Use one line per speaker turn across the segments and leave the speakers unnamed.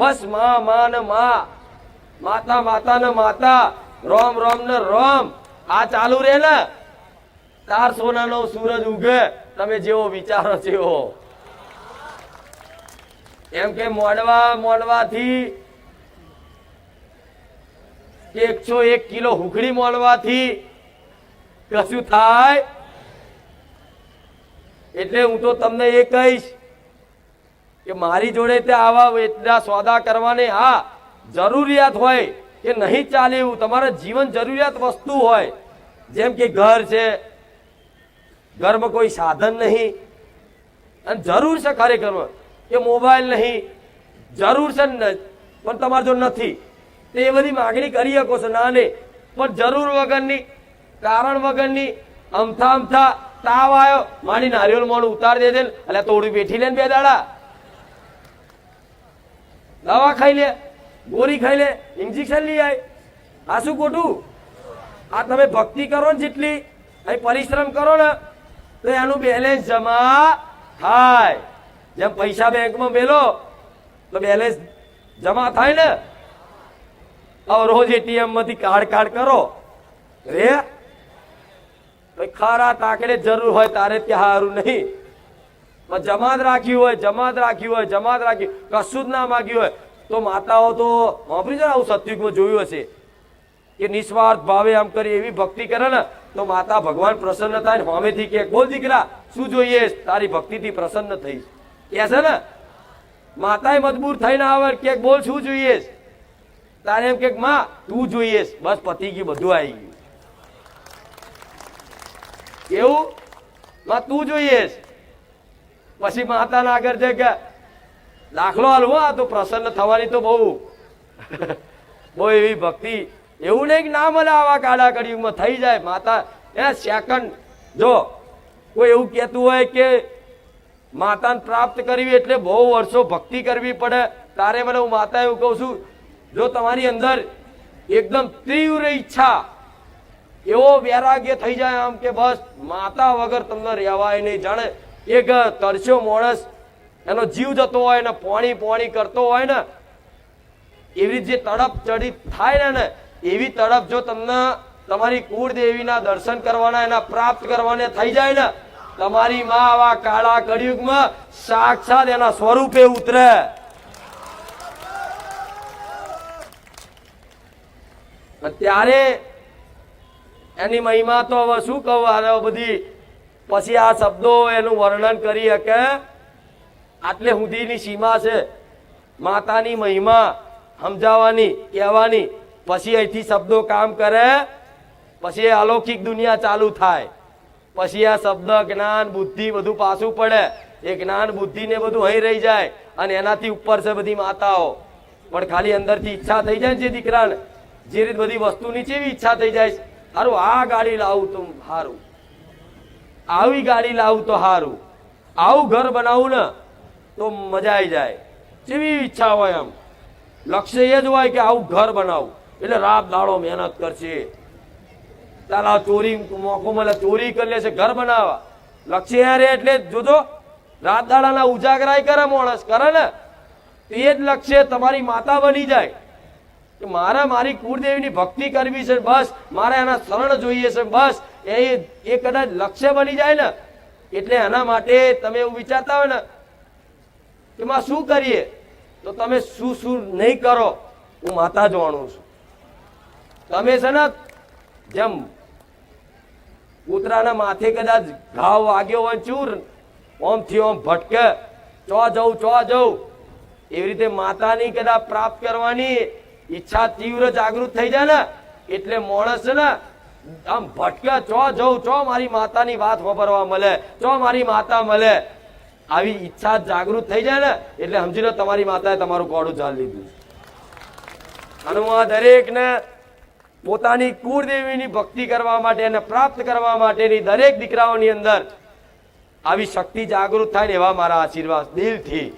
બસમાં માં ને માં. માતા માતા ને માતા. રોમ રોમ ને રોમ. આ ચાલુ રે ને. તાર સોનાનો સૂરજ ઉગે. તમે જેવો વિચારો જેવો એમ કે મોડવા, મોડવાથી એકસો એક કિલો હુખડી મોડવાથી કશું થાય? એટલે હું તો તમને એ કહીશ કે મારી જોડે તે આવા એટલા સોદા કરવાને હા જરૂરિયાત હોય કે નહીં ચાલે એવું. તમારા જીવન જરૂરિયાત વસ્તુ હોય. જેમ કે ઘર છે. ઘરમાં કોઈ સાધન નહીં. અને જરૂર છે ખરેખરમાં કે મોબાઈલ નહીં. જરૂર છે ને પણ તમારે જો નથી, તે બધી માગણી કરી શકો છો. ના, નહીં. પણ જરૂર વગરની, કારણ વગરની અમથા અમથા તાવ આવ્યો. મારી નારિયેળ મોડું ઉતાર દે દે ને, એટલે તોડું બેઠી લે ને બે દાડા. દવા ખાઈ લે ગોળી ખાઈ લે ઇન્જેક્શન લઈ આય. આ શું ખોટું? આ તમે ભક્તિ કરો ને જેટલી, અહીં પરિશ્રમ કરો ને, તો એનું બેલેન્સ જમા થાય. જેમ પૈસા બેંકમાં મેલો, તો બેલેન્સ જમા થાય ને. હવે રોજ એટીએમમાંથી કાર્ડ કાર્ડ કરો. રે? ખારા તાકડે જરૂર હોય, તારે ત્યાં સારું નહીં. જમાત રાખી હોય, જમાત રાખી હોય, જમાત રાખ્યું કશું જ ના માગ્યું હોય. તો માતાઓ તો વાપરી છે ને આવું સત્યુગમાં જોયું હશે. કે નિસ્વાર્થ ભાવે આમ કરી એવી ભક્તિ કરે ને, તો માતા ભગવાન પ્રસન્ન થાય ને સામેથી કે બોલ દીકરા, શું જોઈએ? તારી ભક્તિથી પ્રસન્ન થઈ કે છે ને, માતાએ મજબૂર થઈને આવે કે બોલ શું જોઈએ? તારે એમ કે માં, તું જોઈએ? બસ પતી ગયું, બધું આવી ગયું. એવું? માં, તું જોઈએ? પછી માતાના આગળ છે કે દાખલો હાલવો આ તો પ્રસન્ન થવાની તો બહુ. બહુ એવી ભક્તિ. એવું નહીં કે ના મળે આવા કાળા કડીમાં થઈ જાય. માતા, એ સેકન્ડ જો, કોઈ એવું કહેતું હોય કે માતાને પ્રાપ્ત કરવી એટલે બહુ વર્ષો ભક્તિ કરવી પડે, તારે મને હું માતા એવું કહું છું. જો તમારી અંદર એકદમ તીવ્ર ઈચ્છા, એવો વૈરાગ્ય થઈ જાય આમ કે બસ, માતા વગર તમને રહેવાય નહીં, જાણે એક તરસ્યો માણસ, એનો જીવ જતો હોય ને પોણી પોણી કરતો હોય ને, એવી જે તડપ ચડી થાય ને એવી તડપ જો તમને તમારી કુળદેવીના દર્શન કરવાના, એના પ્રાપ્ત કરવાને થઈ જાય ને, તમારી માં આવા કાળા કળિયુગમાં સાક્ષાત એના સ્વરૂપે ઉતરે. ત્યારે એની મહિમા તો હવે શું કહું બધી પછી આ શબ્દો એનું વર્ણન કરી શકે આટલે સુધીની સીમા છે. માતાની મહિમા સમજાવવાની, કહેવાની, પછી અહીંથી શબ્દો કામ કરે. પછી એ અલૌકિક દુનિયા ચાલુ થાય. પછી આ શબ્દ, જ્ઞાન, બુદ્ધિ બધું પાછું પડે. એ જ્ઞાન, બુદ્ધિ ને બધું અહીં રહી જાય અને એનાથી ઉપર છે બધી માતાઓ. પણ ખાલી અંદરથી ઈચ્છા થઈ જાય જે દીકરાને. જે રીત બધી વસ્તુની જેવી ઈચ્છા થઈ જાય સારું આ ગાડી લાવું તું સારું આવી ગાડી લાવું તો સારું આવું ઘર બનાવું ને તો મજા આવી જાય. જેવી ઈચ્છા હોય એમ લક્ષ્ય એ જ હોય કે આવું ઘર બનાવું. એટલે રાત દાડો મહેનત કરશે. તારા ચોરી મોકો મળે, ચોરી કરી લેશે, ઘર બનાવવા. લક્ષ્ય રે એટલે જોજો, રાત દાડાના ઉજાગરાય કરે માણસ, કરે ને. તો જ લક્ષ્ય તમારી માતા બની જાય. કે મારે, મારી કુળદેવીની ભક્તિ કરવી છે, બસ. મારે એના શરણ જોઈએ છે, બસ. એ એ કદાચ લક્ષ્ય બની જાય ને, એટલે એના માટે તમે એવું વિચારતા હોય ને કે માં શું કરીએ? તો તમે શું શું નહીં કરો, હું માતા જાણું છું. તમે છે ને, જેમ કૂતરાના માથે કદાચ ઘાવ વાગ્યો હોય ચૂર, ઓમથી ઓમ ભટકે, ચો જવું ચો જવું એવી રીતે માતાની કદાચ પ્રાપ્ત કરવાની ઈચ્છા તીવ્ર જાગૃત થઈ જાય ને, એટલે માણસ ને આમ ભટક્યા ચો, જઉં, ચો મારી માતાની વાત વાપરવા મળે, ચો મારી માતા મળે. આવી ઈચ્છા જાગૃત થઈ જાય ને, એટલે સમજી લો તમારી માતાએ તમારું કોડું ચાલ લીધું અને હું આ દરેકને પોતાની કુળદેવીની ભક્તિ કરવા માટે અને પ્રાપ્ત કરવા માટેની દરેક દીકરાઓની અંદર આવી શક્તિ જાગૃત થાય ને એવા મારા આશીર્વાદ દિલથી.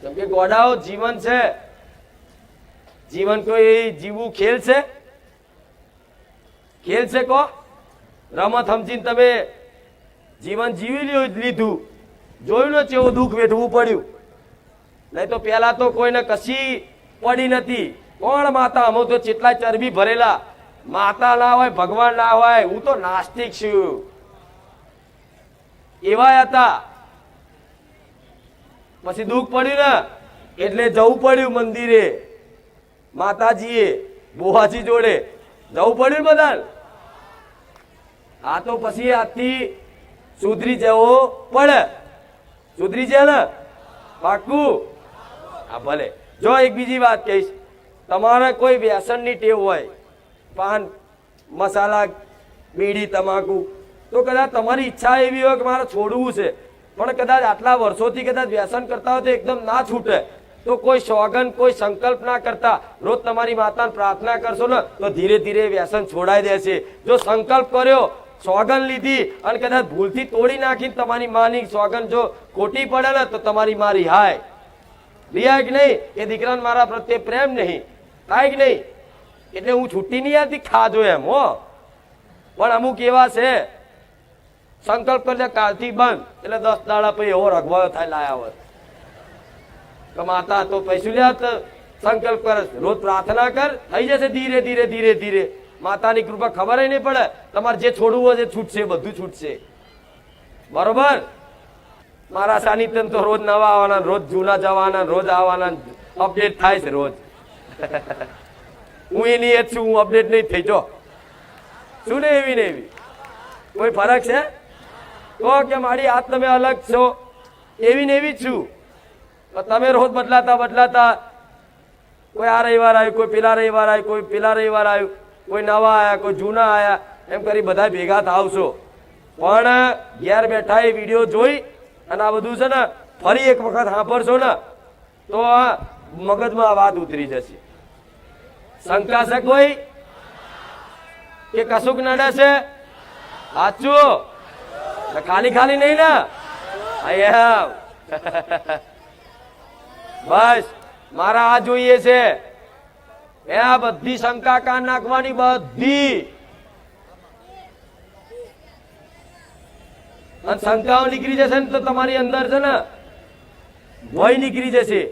કેમ કે ગોડાઓ જીવન છે જીવન કોઈ જીવવું ખેલ છે. ખેલ છે કો? રમત સમજીને તમે જીવન જીવી લીધું. જોયું ને એવું દુઃખ વેઠવું પડ્યું. નહીં તો પહેલાં તો કોઈને કશી પડી નથી. કોણ માતા? અમે તો જેટલા ચરબી ભરેલા. માતા ના હોય, ભગવાન ના હોય, હું તો નાસ્તિક છું. એવા હતા. પછી દુઃખ પડ્યું ને? એટલે જવું પડ્યું મંદિરે. માતાજીએ બોહાજી જોડે જવું પડ્યું બધાને? આ તો પછી આજથી સુધરી જવો પડે. સુધરી છે ને? પાકું હા, ભલે. જો એક બીજી વાત કહીશ. તમારે કોઈ વ્યસનની ટેવ હોય, પાન, મસાલા બીડી તમાકુ, તો કદાચ તમારી ઈચ્છા એવી હોય કે મારે છોડવું છે. પણ કદાચ આટલા વર્ષોથી કદાચ વ્યસન કરતા હોય તો એકદમ ના છૂટે. તો કોઈ સોગન કોઈ સંકલ્પ ના કરતા રોજ તમારી માતાને પ્રાર્થના કરશો ને, તો ધીરે ધીરે વ્યસન છોડાઈ દેશે. જો સંકલ્પ કર્યો સોગન લીધી અને કદાચ ભૂલથી તોડી નાખીને તમારી માની સોગન જો ખોટી પડે ને, તો તમારી મારી રિહાય. રિહાય કે નહીં? એ દીકરાને મારા પ્રત્યે પ્રેમ નહીં. થાય કે નહીં? એટલે હું છૂટી નહીં આવતી, ખાજો એમ, હો. પણ અમુક એવા છે, સંકલ્પ કરજે કાલથી બંધ. એટલે દસ દાડા પછી એવો રગવાયો થાય લાયા હોય કે માતા તો પૈસું લે તો સંકલ્પ કર રોજ પ્રાર્થના કર થઈ જશે ધીરે ધીરે ધીરે ધીરે માતાની કૃપા ખબર નહીં પડે તમારે જે છોડવું હોય છૂટશે બધું છૂટશે બરોબર મારા સાનિધ્યમ તો રોજ નવા આવવાના રોજ જૂના જવાના રોજ આવવાના અપડેટ થાય છે રોજ હું એની જ છું હું અપડેટ નહીં થઈ જો શું ને એવી ને એવી કોઈ ફરક છે તો કે મારી આ તમે અલગ છો એવી ને એવી જ છું તમે રોજ બદલાતા બદલાતા કોઈ આ રવિવાર આવ્યું, કોઈ પેલા રવિવાર આવ્યું, કોઈ પેલા રવિવાર આવ્યું, કોઈ નવા આવ્યા, કોઈ જૂના આવ્યા, એમ કરી બધા ભેગા થાવશો. પણ ઘેર બેઠા એ વીડિયો જોઈ અને આ બધું છે ને ફરી એક વખત સાંભળશો ને તો આ મગજમાં આ વાત ઉતરી જશે. શંકા કોઈ કે કશુંક નડે છે? સાચું? ખાલી ખાલી નહીં ને? I am. બસ, મારા આ જોઈએ છે. એ આ બધી શંકા કાન નાખવાની બધી. અને શંકાઓ નીકળી જશે ને તો તમારી અંદર છે ને ભય નીકળી જશે.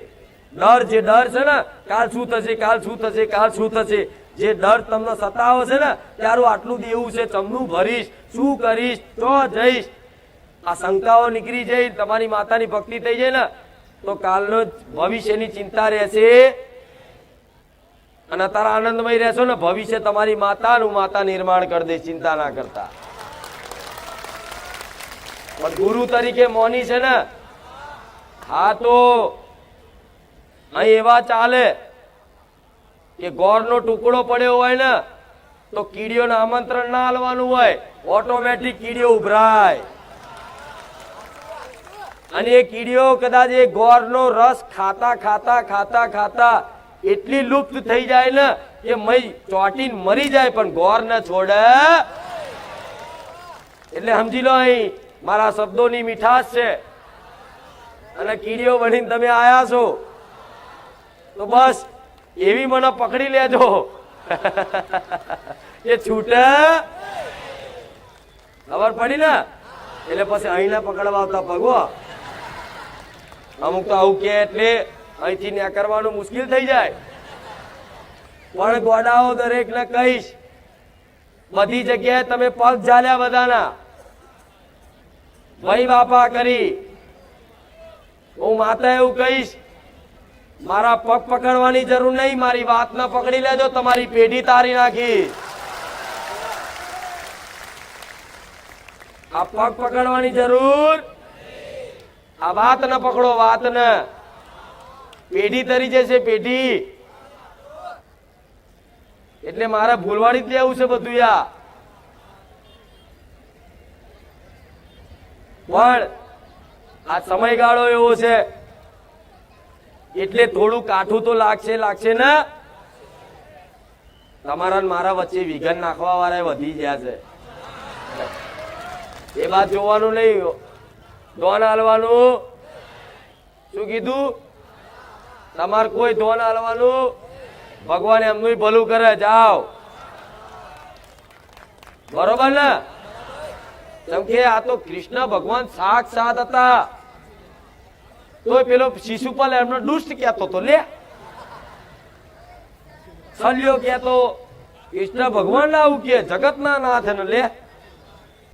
ડર જે ડર છે ને, કાલ શું થશે, કાલ શું થશે, કાલ શું થશે? જે ડર તમને સતાવે છે ને, ત્યારે આટલું દેવું છે ચમનું ભરીશ, શું કરીશ તો જઈશ? આ શંકાઓ નીકળી જાય તમારી માતાની ભક્તિ થઈ જાય ને તો કાલનો ભવિષ્યની ચિંતા રહેશે. અને તારા આનંદમય રહેશો ને ભવિષ્ય તમારી માતાનું માતા નિર્માણ કરી દે, ચિંતા ના કરતા. પણ ગુરુ તરીકે મોની છે ને, હા તો અહીં એવા ચાલે કે ગોળનો ટુકડો પડ્યો હોય ને, તો કીડીઓને આમંત્રણ ના આલવાનું હોય, ઓટોમેટિક કીડીઓ ઉભરાય. અને એ કીડીઓ કદાચ એ ગોળનો રસ ખાતા ખાતા ખાતા ખાતા એટલી લુપ્ત થઈ જાય ને કે મય ચોટીને મરી જાય પણ ગોર ન છોડે. એટલે સમજી લો અહીં મારા શબ્દોની મીઠાશ છે. અને કીડીઓ બનીને તમે આયા છો. તો બસ એવી મને પકડી લેજો. એ છૂટે. ખબર પડી ને? એટલે પછી અહીંના પકડવા આવતા પગો અમુક તો આવું કે એટલે અહીંથી ન્યા કરવાનું મુશ્કેલ થઈ જાય. પણ ગોડાઓ દરેક ને કહીશ, બધી જગ્યાએ તમે પગ ઝાલ્યા બધાના. ભાઈ બાપા કરી. હું માતા એવું કહીશ, મારા પગ પકડવાની જરૂર નહીં, મારી વાત ના પકડી લેજો, તમારી પેઢી તારી નાખી. આ પગ પકડવાની જરૂર આ વાત ન પકડો, વાત ને. પેઢી તરી જશે પેઢી. એટલે મારે ભૂલવાડી જ લેવું છે બધું યા. પણ આ સમયગાળો એવો છે, એટલે થોડું કાઠું તો લાગશે લાગશે ને. તમારા મારા વચ્ચે વિઘન નાખવા વાળા વધી ગયા છે. એ વાત જોવાનું નહીં. ધોન હાલવાનું. શું કીધું? તમારે કોઈ ધોન હાલવાનું? ભગવાન એમનું ભલું કરે, જાઓ. બરોબર ને? કેમ કે આ તો કૃષ્ણ ભગવાન સાક્ષાત હતા. તોય પેલો શિશુપાલ એમનો દુષ્ટ કહેતો તો લે. સલ્યો કહેતો, કૃષ્ણ ભગવાન ના આવું કે, જગતના નાથ ને લે.